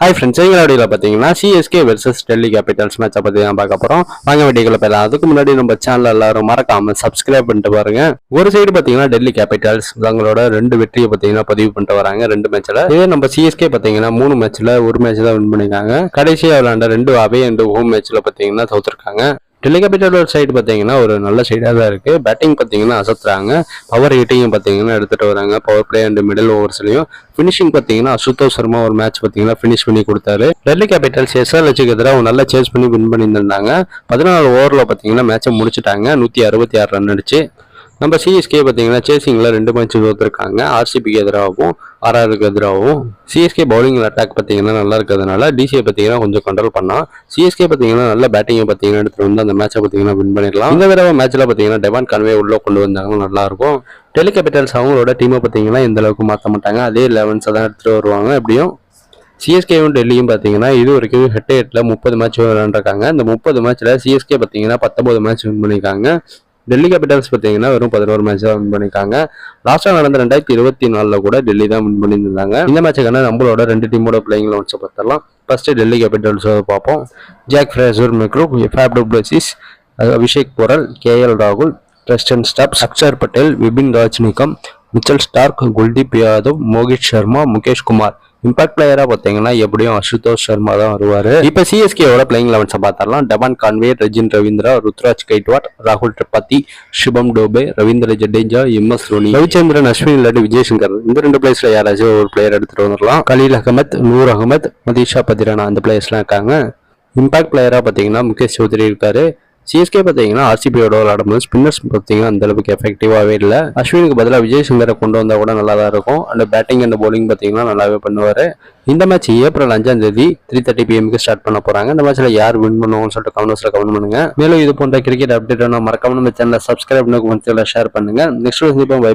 Hi friends எங்களோட பார்த்தீங்கன்னா CSK versus Delhi Capitals மேட்சை பற்றி தான் பார்க்க போகிறோம் வாங்க வீடியோக்குள்ள போயிடலாம். அதுக்கு முன்னாடி நம்ம சேனல் எல்லாரும் மறக்காம சப்ஸ்கிரைப் பண்ணிட்டு பாருங்க. ஒரு சைடு பார்த்தீங்கன்னா டெல்லி கேபிட்டல்ஸ் தங்களோட ரெண்டு வெற்றியை பார்த்தீங்கன்னா பதிவு பண்ணிட்டு வராங்க ரெண்டு மேட்ச்சில் இதே நம்ம சிஎஸ்கே பார்த்தீங்கன்னா மூணு மேட்ச்சில் ஒரு மேட்ச் தான் வின் பண்ணிருக்காங்க கடைசியாக விளையாண்ட ரெண்டு அவே அண்ட் ஹோம் மேட்ச்சில் பார்த்தீங்கன்னா தோத்துருக்காங்க. டெல்லி கேபிட்டல் சைடு பார்த்தீங்கன்னா ஒரு நல்ல சைடாக தான் இருக்கு. பேட்டிங் பார்த்தீங்கன்னா அசத்துறாங்க. பவர் ஹிட்டிங்கும் பார்த்தீங்கன்னா எடுத்துட்டு வராங்க. பவர் பிளே அண்ட் மிடில் ஓவர்ஸ்லையும் ஃபினிஷிங் பார்த்தீங்கன்னா அசுதோஷ் சர்மா ஒரு மேட்ச் பார்த்தீங்கன்னா ஃபினிஷ் பண்ணி கொடுத்தாரு. டெல்லி கேபிட்டல்ஸ் எஸ்ஆர்ஹெச்சுக்கு எதிராக ஒரு நல்ல சேஸ் பண்ணி வின் பண்ணியிருந்தாங்க பதினாலு ஓவரில் பார்த்தீங்கன்னா மேட்சை முடிச்சிட்டாங்க. நூற்றி அறுபத்தி ஆறு ரன் அடிச்சு. நம்ம சிஎஸ்கே பார்த்தீங்கன்னா சேசிங்கில் ரெண்டு மேட்ச் தோற்றுருக்காங்க ஆர்சிபிக்கு எதிராகவும் ஆர்ஆருக்கு எதிராகவும். சிஎஸ்கே பவுலிங் அட்டாக் பார்த்தீங்கன்னா நல்லா இருக்கிறதுனால டிசியை பார்த்தீங்கன்னா கொஞ்சம் கண்ட்ரோல் பண்ணலாம். சிஎஸ்கே பார்த்தீங்கன்னா நல்ல பேட்டிங்கை பார்த்தீங்கன்னா எடுத்துகிட்டு வந்து அந்த மேட்சை பார்த்தீங்கன்னா வின் பண்ணிடலாம். இந்த தடவை மேட்ச்சில் பார்த்தீங்கன்னா டெவான் கன்வே உள்ளே கொண்டு வந்தாங்கன்னா நல்லாயிருக்கும் இருக்கும். கேபிட்டல்ஸ் அவங்களோட டீமை பார்த்தீங்கன்னா எந்த அளவுக்கு மாற்ற மாட்டாங்க. அதே லெவன்ஸை தான் எடுத்துகிட்டு வருவாங்க. எப்படியும் சிஎஸ்கேவும் டெல்லியும் பார்த்தீங்கன்னா இது வரைக்கும் ஹெட் ஹெட்டில் முப்பது மேட்ச் விளையாண்டுருக்காங்க இந்த முப்பது மேட்ச்சில் சிஎஸ்கே பார்த்தீங்கன்னா பத்தொம்பது மேட்ச் வின் பண்ணியிருக்காங்க. டெல்லி கேபிட்டல்ஸ் பார்த்தீங்கன்னா வெறும் பதினோரு மேட்ச் தான் வின் பண்ணியிருக்காங்க. லாஸ்ட்டாக நடந்த ரெண்டாயிரத்தி இருபத்தி நாலில் கூட டெல்லி தான் வின் பண்ணியிருந்தாங்க. இந்த மேட்சுக்கான நம்மளோட ரெண்டு டீமோட பிளேயிங் லெவன்ஸை பார்த்தலாம் ஃபஸ்ட்டு டெல்லி கேபிட்டல்ஸ் பார்ப்போம். Jake Fraser McGurk ஃபேப் du Plessis Abhishek borewell KL ராகுல் Tristan Stubbs Axar Patel Vipin ராஜ்னிகம் Mitchell Starc Kuldeep Yadav Mohit Sharma Mukesh Kumar impact பிளேயரா பார்த்தீங்கன்னா எப்படியும் அசுதோஷ் சர்மா தான் வருவாரு. இப்ப சிஎஸ்கேவோட பிளேயிங் லெவன்ஸை பார்த்தரலாம் டபான் கான்வே ரஜின் ரவீந்திரா ருத்ராஜ் கைட்வாட் ராகுல் திரிபாதி சுபம் டோபே ரவீந்திர ஜடேஜா எம் எஸ் ரோனி ரவிச்சந்திரன் அஸ்வின் இல்லாட்டி விஜயசங்கர். இந்த ரெண்டு பிளேஸ்ல யாராச்சும் ஒரு பிளேயர் எடுத்துட்டு வந்துடலாம் கலீல் அகமத் நூர் அகமத் மதீஷா பதிரானா அந்த பிளேயர்ஸ்லாம் இருக்காங்க. இம்பாக்ட் பிளேயரா பார்த்தீங்கன்னா முகேஷ் சௌத்ரி இருக்காரு. சிஎஸ்கே பார்த்தீங்கன்னா ஆர்சிபியோட விளையாடும்போது ஸ்பின்னர்ஸ் பார்த்தீங்கன்னா அந்த அளவுக்கு எஃபெக்டிவாகவே இல்லை. அஸ்வினுக்கு பதிலாக விஜய் சுந்தரை கொண்டு வந்தால் கூட நல்லா தான் இருக்கும் அண்ட் பேட்டிங் அண்ட் போலிங் பார்த்தீங்கன்னா நல்லாவே பண்ணுவார். இந்த மேட்ச் ஏப்ரல் அஞ்சாம் தேதி த்ரீ தேர்ட்டி பிஎம்க்கு ஸ்டார்ட் பண்ண போகிறாங்க இந்த மேட்ச்சில் யார் வின் பண்ணுவோம்னு சொல்லிட்டு கமெண்ட்ஸில் கமெண்ட் பண்ணுங்க. மேலும் இது போன்ற கிரிக்கெட் அப்டேட் மறக்காம நம்ம சேனலை சப்ஸ்கிரைப் பண்ணுங்க. ஷேர் பண்ணுங்க நெக்ஸ்ட் பை பை